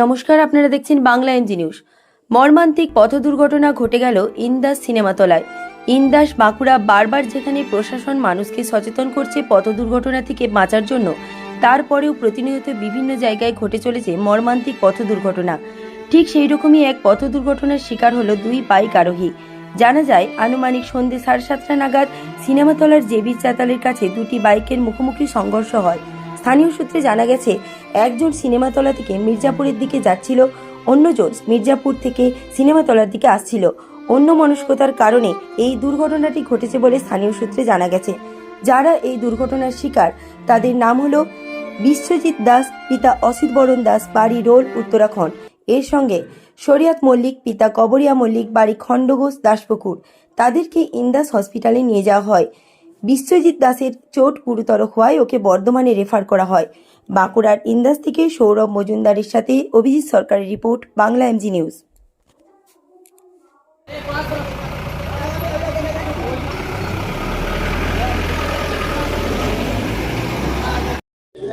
নমস্কার, আপনারা দেখছেন বাংলা এনজি নিউজ। মর্মান্তিক পথ দুর্ঘটনা ঘটে গেল ইন্দাস সিনেমাতলায়। ইন্দাস বাঁকুড়া বারবার যেখানে প্রশাসন মানুষকে সচেতন করছে পথ দুর্ঘটনা থেকে বাঁচার জন্য, তারপরেও প্রতিনিয়ত বিভিন্ন জায়গায় ঘটে চলেছে মর্মান্তিক পথ দুর্ঘটনা। ঠিক সেই রকমই এক পথ দুর্ঘটনার শিকার হলো দুই বাইক আরোহী। জানা যায়, আনুমানিক সন্ধ্যে সাড়ে সাতটা নাগাদ সিনেমাতলার জেবি চাতালের কাছে দুটি বাইকের মুখোমুখি সংঘর্ষ হয়। স্থানীয় সূত্রে জানা গেছে, একজন সিনেমাতলা থেকে মির্জাপুরের দিকে যাচ্ছিল, অন্যজন মির্জাপুর থেকে সিনেমাতলার দিকে আসছিল। অন্য মনস্কতার কারণে এই দুর্ঘটনাটি ঘটেছে বলে স্থানীয় সূত্রে জানা গেছে। যারা এই দুর্ঘটনার শিকার, তাদের নাম হলো বিশ্বজিৎ দাস, পিতা অসিত বরণ দাস, বাড়ি রোল, উত্তরাখণ্ড। এর সঙ্গে শরিয়াত মল্লিক, পিতা কবরিয়া মল্লিক, বাড়ি খণ্ডঘোষ দাসপুকুর। তাদেরকে ইন্দাস হসপিটালে নিয়ে যাওয়া হয়। বিশ্বজিৎ দাসের চোট গুরুতর হওয়ায় ওকে বর্ধমানে রেফার করা হয়। বাঁকুড়ার ইন্দাস থেকে সৌরভ মজুমদারের সাথে অভিজিৎ সরকারের রিপোর্ট বাংলা এমজি নিউজ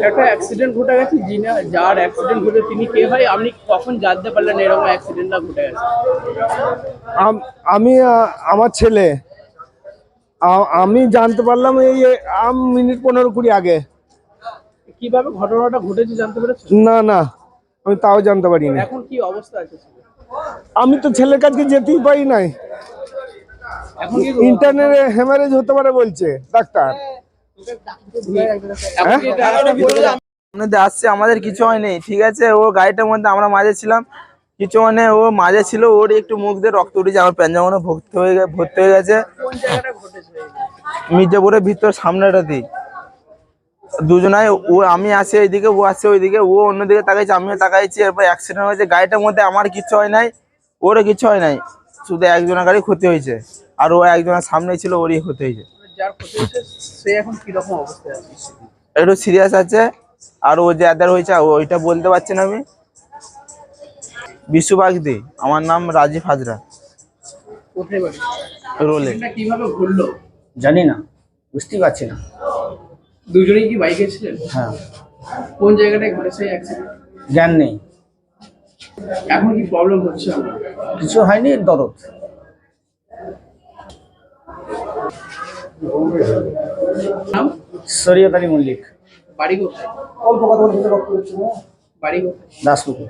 একটা অ্যাক্সিডেন্ট ঘটে গেছে যিনি যার অ্যাক্সিডেন্ট ঘটে তিনি কে ভাই আপনি কখন জানতে পারলেন এরকম অ্যাক্সিডেন্টটা ঘটে গেছে? আমি আমার ছেলে আমি জানতে পারলাম এই আম মিনিট পনেরো কুড়ি আগে। কীভাবে ঘটনাটা ঘটেছে জানতে পেরেছেন না না আমি তাও জানতে পারিনি। এখন কি অবস্থা আছে? আমি তো ছেলের কাছে যেতেই পারি নাই। ইন্টারনেটে হ্যামারেজ হতে পারে বলছে ডাক্তার। মধ্যে আসছে আমাদের কিছু হয়নি ঠিক আছে? ও গাড়িটার মধ্যে আমরা মাঝে ছিলাম। কিছু মানে ও মাঝে ছিল ওর একটু মুখ দিয়ে রক্ত উঠেছে আমার প্যাঞ্জামনে ভর্তি হয়ে গেছে ভর্তি হয়ে গেছে। মির্জাপুরের ভিতর সামনেটাতেই দুজনাই ও আমি আসি এইদিকে ও আসছে ওইদিকে ও অন্যদিকে তাকাইছে আমিও তাকাইছি এরপর অ্যাক্সিডেন্ট হয়েছে। গাড়িটার মধ্যে আমার কিছু হয় নাই ওরও কিছু হয় নাই। শুধু একজনের গাড়ি ক্ষতি হয়েছে আর ও একজনের সামনে ছিল ওরই ক্ষতি হয়েছে। একটু সিরিয়াস আছে আর ও যে আদার হয়েছে ওইটা বলতে পারছি না আমি। বিশু বাগদি আমার নাম রাজীব হাজরা। কোথায় বাড়ি? রোলে। এটা কীভাবে ঘটলো জানি না বুঝতেই পারছি না। দুজনেই কি বাইকে ছিলেন? হ্যাঁ। কোন জায়গাটায় ঘটেছে অ্যাক্সিডেন্ট জ্ঞান নেই। এখন কি প্রবলেম হচ্ছে আমার? কিছু হয়নি দরদ। নাম? শরীয়ত আলী মল্লিক। বাড়ি কোথায়? বাড়ি কোথায়? দাসপুকুর।